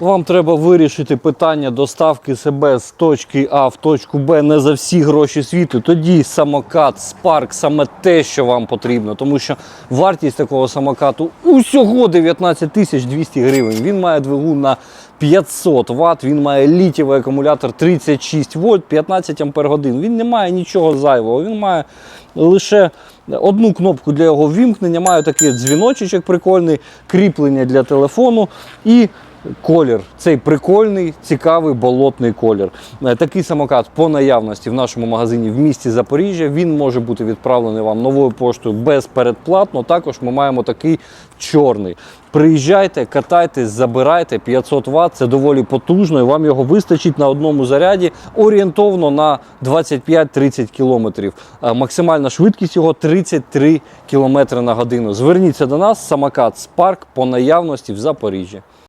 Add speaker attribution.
Speaker 1: Вам треба вирішити питання доставки себе з точки А в точку Б не за всі гроші світу. Тоді самокат Spark саме те, що вам потрібно, тому що вартість такого самокату усього 19 тисяч 200 гривень. Він має двигун на 500 Вт, він має літівий акумулятор 36 вольт, 15 ампер. Він не має нічого зайвого. Він має лише одну кнопку для його ввімкнення, має такий дзвіночок прикольний, кріплення для телефону і колір. Цей прикольний, цікавий болотний колір. Е, Такий самокат по наявності в нашому магазині в місті Запоріжжя. Він може бути відправлений вам новою поштою безпередплатно. Також ми маємо такий чорний. Приїжджайте, катайтесь, забирайте 500 Вт, це доволі потужно, і вам його вистачить на одному заряді орієнтовно на 25-30 км. Максимальна швидкість його 33 км на годину. Зверніться до нас, самокат Spark по наявності в Запоріжжі.